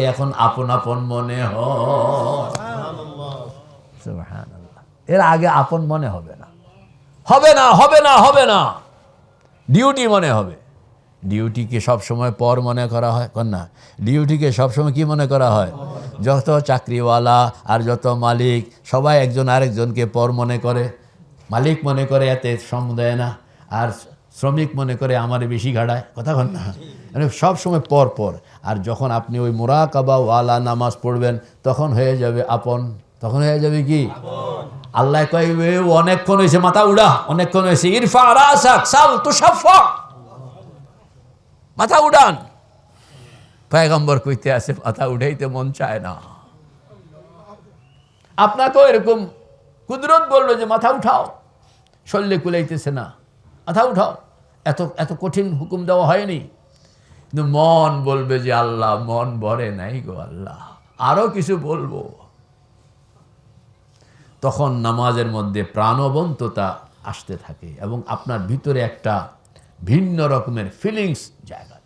এখন আপন আপন মনে হয়। এর আগে আপন মনে হবে না। হবে না হবে না হবে না। ডিউটি মনে হবে। ডিউটিকে সবসময় পর মনে করা হয়। কন্যা ডিউটিকে সবসময় কি মনে করা হয়? যত চাকরিওয়ালা আর যত মালিক, সবাই একজন আরেকজনকে পর মনে করে। মালিক মনে করে, এতে শ্রম দেয় না। আর শ্রমিক মনে করে আমারে বেশি ঘাড়ায়? কথা কন না। মানে সব সময় পর পর। আর যখন আপনি ওই মোরাকাবা ওয়ালা নামাজ পড়বেন তখন হয়ে যাবে আপন। তখন হয়ে যাবে কি? আল্লাহ কয় "এ, অনেকক্ষণ হয়েছে মাথা উড়া। অনেকক্ষণ হয়েছে ইরফা রাসাক সাল তুষাফা মাথা উড়ান। পায়গম্বর কইতে আছে মাথা উঠাইতে মন চায় না। আপনাকেও এরকম কুদরত বলল যে মাথা উঠাও। শল্যে কুলাইতেছে না। মাথা উঠাও। এত এত কঠিন হুকুম দেওয়া হয়নি। কিন্তু মন বলবে যে আল্লাহ, মন ভরে নাই গো আল্লাহ। আরও কিছু বলব। তখন নামাজের মধ্যে প্রাণবন্ততা আসতে থাকে এবং আপনার ভিতরে একটা ভিন্ন রকমের ফিলিংস জায়গা।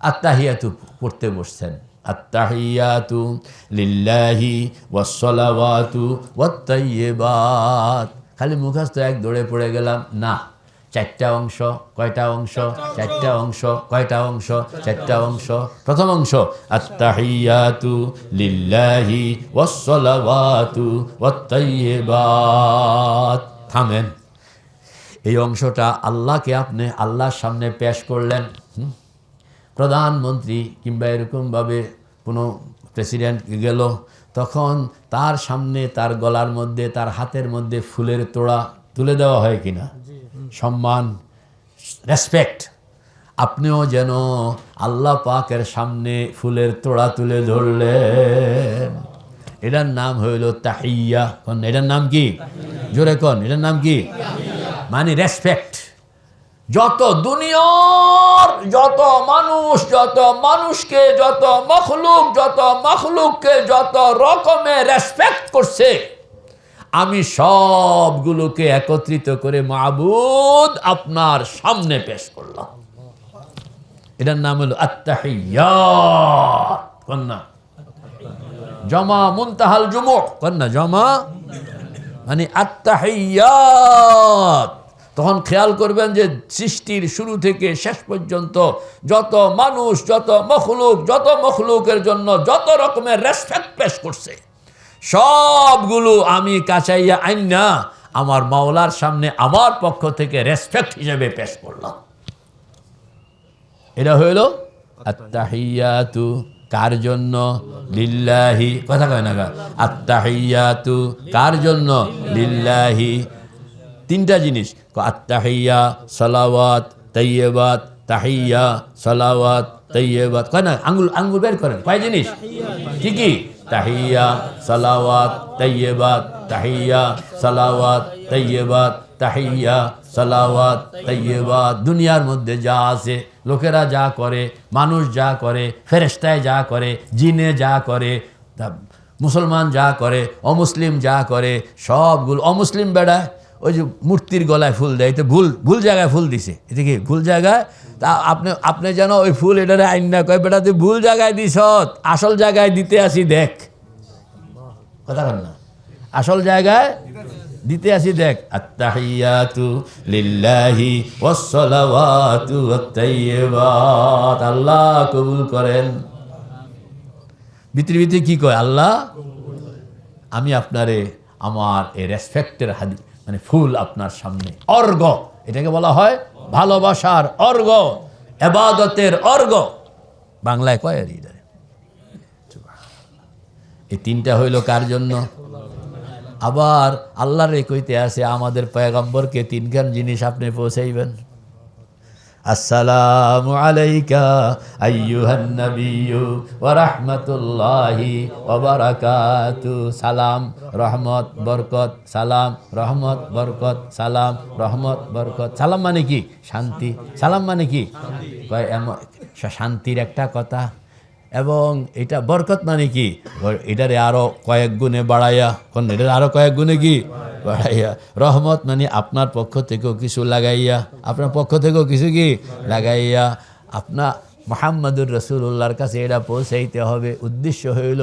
আত্মাহিয়াতু পড়তে বসছেন। আত্তাহিয়াতু লিল্লাহি ওয়াসসালাওয়াতু ওয়াত্তাইয়্যিবাত। খালি মুখস্থ এক দৌড়ে পড়ে গেলাম, না। চারটা অংশ কয়টা অংশ চারটা অংশ কয়টা অংশ চারটা অংশ প্রথম অংশ আত্তাহিয়াতু লিল্লাহি ওয়াসসালাওয়াতু ওয়াত্তাইয়্যিবাত থামেন এই অংশটা আল্লাহকে আপনি আল্লাহর সামনে পেশ করলেন? প্রধানমন্ত্রী কিংবা এরকমভাবে কোনো প্রেসিডেন্ট গেল তখন তার সামনে তার গলার মধ্যে তার হাতের মধ্যে ফুলের তোড়া তুলে দেওয়া হয় কিনা? সম্মান রেসপেক্ট আপনিও যেন আল্লাহ পাকের সামনে ফুলের তোড়া তুলে ধরলেন। এটার নাম হইল তাহিয়া। কন, এটার নাম কি? জোরে কন, এটার নাম কি? মানে রেসপেক্ট যত দুনিয়ার যত মানুষ, যত মানুষকে, যত মখলুক, যত মখলুককে, যত রকমের রেসপেক্ট করছে আমি সবগুলোকে একত্রিত করে মাবুদ আপনার সামনে পেশ করলাম। এটার নাম হলো আত্মাহিয়াত কন্যা। জমা মুনতাহাল জুমু কন্যা, জমা। মানে আত্মাহিয়াত তখন খেয়াল করবেন যে সৃষ্টির শুরু থেকে শেষ পর্যন্ত যত মানুষ, যত মখলুক, যত মখলুকের জন্য যত রকমের রেসপেক্ট পেশ করছে। সবগুলো আমি কাছাইয়া আইন আমার মাওলার সামনে আমার পক্ষ থেকে রেসপেক্ট হিসেবে পেশ করলাম। এটা হইল আত্তাহিয়াতু, কার জন্য? লিল্লাহি, কথা কয় না গা। আত্তাহিয়াতু, কার জন্য? লিল্লাহি। তিনটা জিনিস। আত্তাহিয়া, সালাওয়াত তৈয়বাত তাহিয়া, সালাওয়াত তৈয়বাত কয় না, আঙ্গুল আঙ্গুল বের করেন। কয় জিনিস? কি কি? তাহিয়া, সালাওয়াত তৈয়বাত তাহিয়া, সালাওয়াত তৈয়বাত তাহিয়া, সালাওয়াত তৈয়বাত দুনিয়ার মধ্যে যা আছে, লোকেরা যা করে, মানুষ যা করে ফেরেস্তায় যা করে, জিনে যা করে মুসলমান যা করে, অমুসলিম যা করে, সবগুলো, অমুসলিম বেড়ায় ওই যে মূর্তির গলায় ফুল দেয় তো ভুল ভুল জায়গায় ফুল দিছে। এটা কি ভুল জায়গায়? তা আপনি আপনি যেন ওই ফুল এটারে আইন না কয়, বেটা তুই ভুল জায়গায় দিস আসল জায়গায় দিতে আসি, দেখ। কথা না। আসল জায়গায় দিতে আসি, দেখ। আত্তাহিয়াতু লিল্লাহি ওয়াসসালাওয়াতু ওয়াত আল্লাহ কবুল করেন। ভিতরে ভিতরে কি কয়? আল্লাহ, আমি আপনারে, আমার এই রেসপেক্টের হাদি মানে ফুল আপনার সামনে। অর্গ এটাকে বলা হয় ভালোবাসার অর্গ এবাদতের অর্গ বাংলায় কয় আর এই তিনটা হইল কার জন্য? আবার আল্লাহর কইতে আছে, আমাদের পয়গম্বরকে তিনখান জিনিস আপনি পৌঁছাইবেন। আসসালামু আলাইকা আইয়ুহান নাবিয়্যু ওয়া রাহমাতুল্লাহি ওয়া বারাকাতু। সালাম, রহমত, বরকত, সালাম, রহমত, বরকত, সালাম, রহমত, বরকত। সালাম মানে কি? শান্তি। সালাম মানে কি? শান্তির একটা কথা। এবং এটা বরকত মানে কি? এটারে আরও কয়েক গুণে বাড়াইয়া, কোন এটার আরও কয়েক গুণে কি? বাড়াইয়া, রহমত মানে আপনার পক্ষ থেকেও কিছু লাগাইয়া, আপনার পক্ষ থেকেও কিছু কি? লাগাইয়া। আপনা মোহাম্মদুর রসুল্লাহর কাছে এটা পৌঁছাইতে হবে। উদ্দেশ্য হইল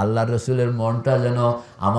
আল্লাহ রসুলের মনটা যেন আমার